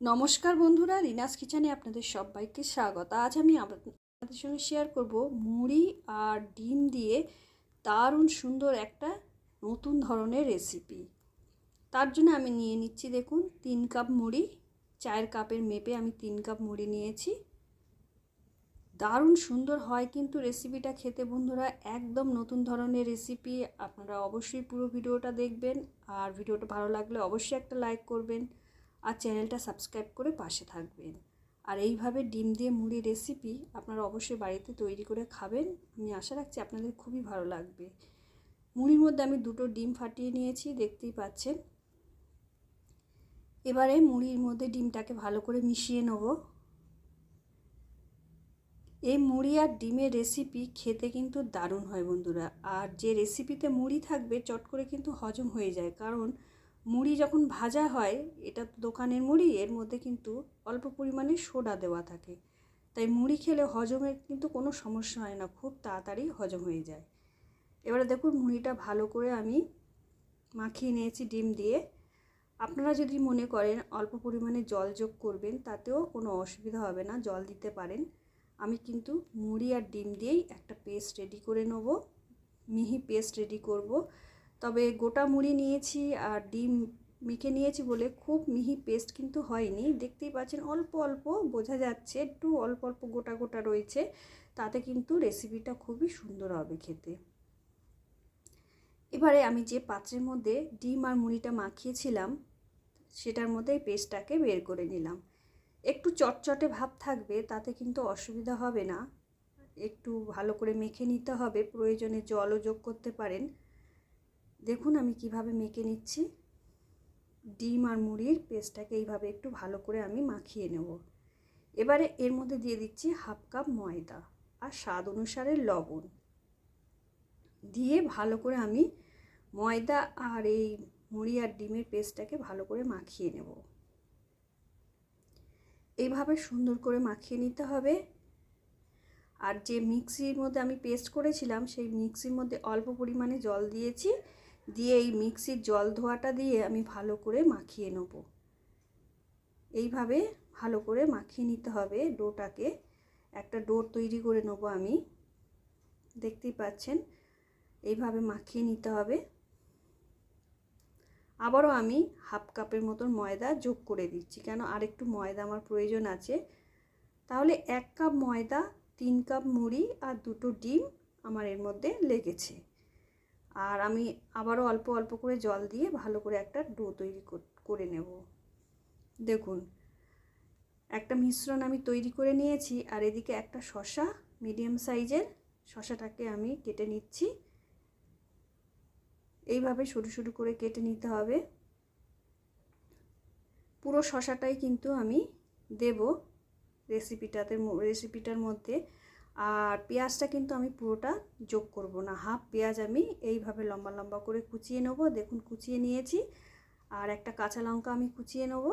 নমস্কার বন্ধুরা, রিনাস কিচেনে আপনাদের সবাইকে স্বাগত। আজ আমি আপনাদের সঙ্গে শেয়ার করব মুড়ি আর ডিম দিয়ে দারুণ সুন্দর একটা নতুন ধরনের রেসিপি তার জন্য আমি নিয়ে নিচ্ছি দেখুন, তিন কাপ মুড়ি চায়ের কাপের মেপে আমি তিন কাপ মুড়ি নিয়েছি। দারুণ সুন্দর হয় কিন্তু রেসিপিটা খেতে বন্ধুরা, একদম নতুন ধরনের রেসিপি আপনারা অবশ্যই পুরো ভিডিওটা দেখবেন আর ভিডিওটা ভালো লাগলে অবশ্যই একটা লাইক করবেন। আর চ্যানেলটা সাবস্ক্রাইব করে পাশে থাকবেন। আর এইভাবে ডিম দিয়ে মুড়ি রেসিপি আপনারা অবশ্যই বাড়িতে তৈরি করে খাবেন। আমি আশা রাখছি আপনাদের খুবই ভালো লাগবে। মুড়ির মধ্যে আমি দুটো ডিম ফাটিয়ে নিয়েছি, দেখতেই পাচ্ছেন। এবারে মুড়ির মধ্যে ডিমটাকে ভালো করে মিশিয়ে নেব। এই মুড়ি আর ডিমের রেসিপি খেতে কিন্তু দারুণ হয় বন্ধুরা। আর যে রেসিপিতে মুড়ি থাকবে, চট করে কিন্তু হজম হয়ে যায়। কারণ মুড়ি যখন ভাজা হয়, এটা দোকানের মুড়ি, এর মধ্যে কিন্তু অল্প পরিমাণে সোডা দেওয়া থাকে। তাই মুড়ি খেলে হজমের কিন্তু কোনো সমস্যা হয় না, খুব তাড়াতাড়ি হজম হয়ে যায়। এবারে দেখুন মুড়িটা ভালো করে আমি মাখিয়ে নিয়েছি ডিম দিয়ে। আপনারা যদি মনে করেন অল্প পরিমাণে জল যোগ করবেন, তাতেও কোনো অসুবিধা হবে না, জল দিতে পারেন। আমি কিন্তু মুড়ি আর ডিম দিয়েই একটা পেস্ট রেডি করে নেব। মিহি পেস্ট রেডি করব। তবে গোটা মুড়ি নিয়েছি আর ডিম মেখে নিয়েছি বলে খুব মিহি পেস্ট কিন্তু হয়নি। দেখতেই পাচ্ছেন অল্প অল্প, বোঝা যাচ্ছে একটু অল্প অল্প গোটা গোটা রয়েছে, তাতে কিন্তু রেসিপিটা খুবই সুন্দর হবে খেতে। এবারে আমি যে পাত্রের মধ্যে ডিম আর মুড়িটা মাখিয়েছিলাম, সেটার মধ্যে এই পেস্টটাকে বের করে নিলাম। একটু চটচটে ভাব থাকবে, তাতে কিন্তু অসুবিধা হবে না। একটু ভালো করে মেখে নিতে হবে, প্রয়োজনে জলও যোগ করতে পারেন। দেখুন আমি কীভাবে মেখে নিচ্ছি। ডিম আর মুড়ির পেস্টটাকে এইভাবে একটু ভালো করে আমি মাখিয়ে নেব। এবারে এর মধ্যে দিয়ে দিচ্ছি হাফ কাপ ময়দা আর স্বাদ অনুসারে লবণ। দিয়ে ভালো করে আমি ময়দা আর এই মুড়ি আর ডিমের পেস্টটাকে ভালো করে মাখিয়ে নেব। এইভাবে সুন্দর করে মাখিয়ে নিতে হবে। আর যে মিক্সির মধ্যে আমি পেস্ট করেছিলাম, সেই মিক্সির মধ্যে অল্প পরিমাণে জল দিয়েছি। দিয়ে এই মিক্সির জল ধোয়াটা দিয়ে আমি ভালো করে মাখিয়ে নেব। এইভাবে ভালো করে মাখিয়ে নিতে হবে ডোটাকে। একটা ডো তৈরি করে নেব আমি। দেখতেই পাচ্ছেন, এইভাবে মাখিয়ে নিতে হবে। আবারও আমি হাফ কাপের মতন ময়দা যোগ করে দিচ্ছি, কেন আরেকটু ময়দা আমার প্রয়োজন আছে। তাহলে এক কাপ ময়দা, তিন কাপ মুড়ি আর দুটো ডিম আমার এর মধ্যে লেগেছে। আর আমি আবারও অল্প অল্প করে জল দিয়ে ভালো করে একটা ডো তৈরি করে নেব। দেখুন, একটা মিশ্রণ আমি তৈরি করে নিয়েছি আর এদিকে একটা শশা মিডিয়াম সাইজের শশাটাকে আমি কেটে নিচ্ছি। এইভাবে সরু সরু করে কেটে নিতে হবে। পুরো শশাটাই কিন্তু আমি দেব রেসিপিটাতে রেসিপিটার মধ্যে। আর পেঁয়াজটা কিন্তু আমি পুরোটা যোগ করব না। হাফ পেঁয়াজ আমি এইভাবে লম্বা লম্বা করে কুচিয়ে নেব। দেখুন কুচিয়ে নিয়েছি। আর একটা কাঁচা লঙ্কা আমি কুচিয়ে নেব।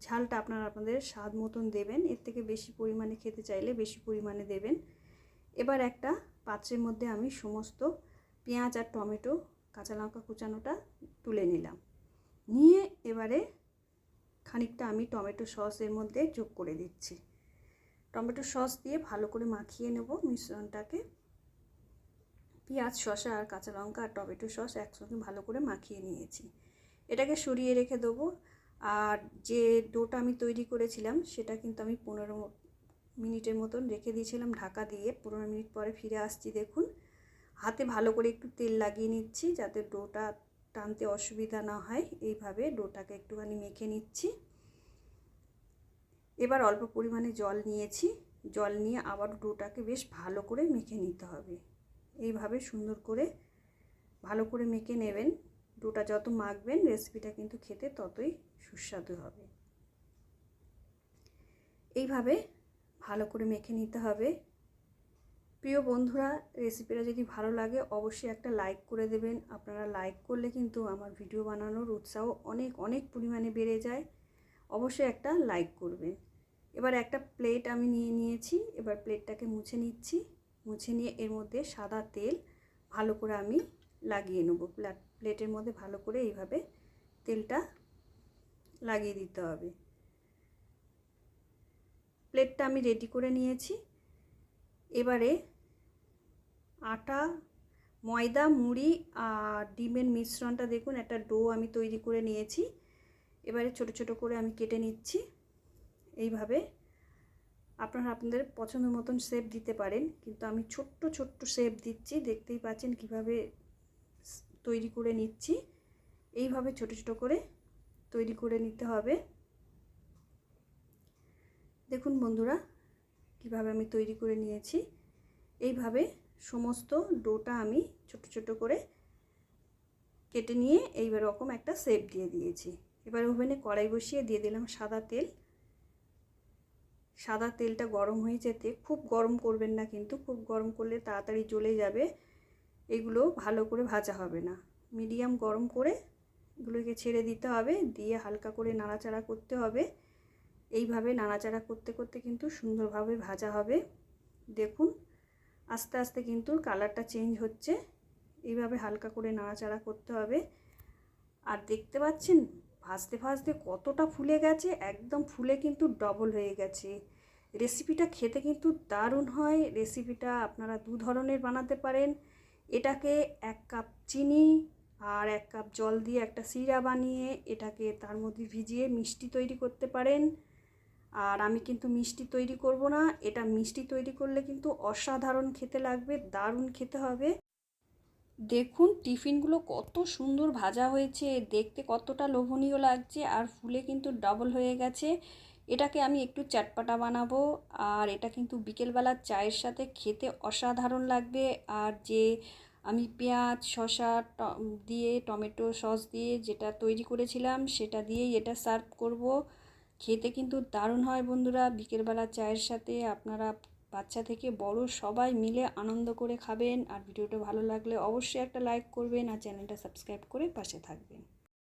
ঝালটা আপনারা আপনাদের স্বাদ মতন দেবেন। এর থেকে বেশি পরিমাণে খেতে চাইলে বেশি পরিমাণে দেবেন। এবার একটা পাত্রের মধ্যে আমি সমস্ত পেঁয়াজ আর টমেটো, কাঁচা লঙ্কা কুচানোটা তুলে নিলাম। নিয়ে এবারে খানিকটা আমি টমেটো সস এর মধ্যে যোগ করে দিচ্ছি। টমেটো সস দিয়ে ভালো করে মাখিয়ে নেব মিশ্রণটাকে। পেঁয়াজ, শসা আর কাঁচা লঙ্কা আর টমেটো সস একসঙ্গে ভালো করে মাখিয়ে নিয়েছি। এটাকে সরিয়ে রেখে দেবো। আর যে ডোটা আমি তৈরি করেছিলাম সেটা কিন্তু আমি পনেরো মিনিটের মতন রেখে দিয়েছিলাম ঢাকা দিয়ে। পনেরো মিনিট পরে ফিরে আসছি, দেখুন। হাতে ভালো করে একটু তেল লাগিয়ে নিচ্ছি যাতে ডোটা টানতে অসুবিধা না হয়। এইভাবে ডোটাকে একটুখানি মেখে নিচ্ছি। এবার অল্প পরিমাণে জল নিয়েছি। জল নিয়ে আবার ডোটাকে বেশ ভালো করে মেখে নিতে হবে। এইভাবে সুন্দর করে ভালো করে মেখে নেবেন। ডোটা যত মাখবেন রেসিপিটা কিন্তু খেতে ততই সুস্বাদু হবে। এইভাবে ভালো করে মেখে নিতে হবে। প্রিয় বন্ধুরা, রেসিপিটা যদি ভালো লাগে অবশ্যই একটা লাইক করে দেবেন। আপনারা লাইক করলে কিন্তু আমার ভিডিও বানানোর উৎসাহ অনেক অনেক পরিমাণে বেড়ে যায়। অবশ্যই একটা লাইক করবেন। এবার একটা প্লেট আমি নিয়ে নিয়েছি, এবার প্লেটটাকে মুছে নিচ্ছি, মুছে নিয়ে এর মধ্যে সাদা তেল ভালো করে আমি লাগিয়ে নেব। প্লেটের মধ্যে ভালো করে এইভাবে তেলটা লাগিয়ে দিতে হবে। প্লেটটা আমি রেডি করে নিয়েছি। এবারে আটা, ময়দা, মুড়ি আর ডিমের মিশ্রণটা দেখুন, একটা ডো আমি তৈরি করে নিয়েছি। এবারে ছোট ছোট করে আমি কেটে নিচ্ছি। এইভাবে আপনারা আপনাদের পছন্দ মতন শেপ দিতে পারেন। কিন্তু আমি ছোট্ট ছোট্ট শেপ দিচ্ছি, দেখতেই পাচ্ছেন কীভাবে তৈরি করে নিচ্ছি। এইভাবে ছোট ছোট করে তৈরি করে নিতে হবে। দেখুন বন্ধুরা, কীভাবে আমি তৈরি করে নিয়েছি। এইভাবে সমস্ত ডোটা আমি ছোট ছোট করে কেটে নিয়ে এইবার রকম একটা শেপ দিয়ে দিয়েছি। এবার ওভেনে কড়াই বসিয়ে দিয়ে দিলাম সাদা তেল। সাদা তেলটা গরম হয়ে যেতে খুব গরম করবেন না কিন্তু, খুব গরম করলে তাড়াতাড়ি জ্বলে যাবে। এগুলো ভালো করে ভাজা হবে না। মিডিয়াম গরম করে এগুলোকে ছেড়ে দিতে হবে, দিয়ে হালকা করে নাড়াচাড়া করতে হবে। এইভাবে নাড়াচাড়া করতে করতে কিন্তু সুন্দরভাবে ভাজা হবে। দেখুন, আস্তে আস্তে কিন্তু কালারটা চেঞ্জ হচ্ছে। এইভাবে হালকা করে নাড়াচাড়া করতে হবে। আর দেখতে পাচ্ছেন ভাজতে ভাজতে কতটা ফুলে গেছে, একদম ফুলে কিন্তু ডবল হয়ে গেছে। রেসিপিটা খেতে কিন্তু দারুণ হয়। রেসিপিটা আপনারা দু ধরনের বানাতে পারেন। এটাকে এক কাপ চিনি আর এক কাপ জল দিয়ে একটা সিরা বানিয়ে এটাকে তার মধ্যে ভিজিয়ে মিষ্টি তৈরি করতে পারেন। আর আমি কিন্তু মিষ্টি তৈরি করব না। এটা মিষ্টি তৈরি করলে কিন্তু অসাধারণ খেতে লাগবে, দারুণ খেতে হবে। দেখুন, টিফিনগুলো কত সুন্দর ভাজা হয়েছে, দেখতে কতটা লোভনীয় লাগছে, আর ফুলে কিন্তু ডাবল হয়ে গেছে। এটাকে আমি একটু চাটপাটা বানাবো, আর এটা কিন্তু বিকেলবেলা চায়ের সাথে খেতে অসাধারণ লাগবে। আর যে আমি পেঁয়াজ, শসা দিয়ে টমেটো সস দিয়ে যেটা তৈরি করেছিলাম, সেটা দিয়েই এটা সার্ভ করব। খেতে কিন্তু দারুণ হয় বন্ধুরা, বিকেলবেলা চায়ের সাথে। আপনারা বাচ্চা থেকে বড় সবাই মিলে আনন্দ করে খাবেন। আর ভিডিওটা ভালো লাগলে অবশ্যই একটা লাইক করবেন আর চ্যানেলটা সাবস্ক্রাইব করে পাশে থাকবেন।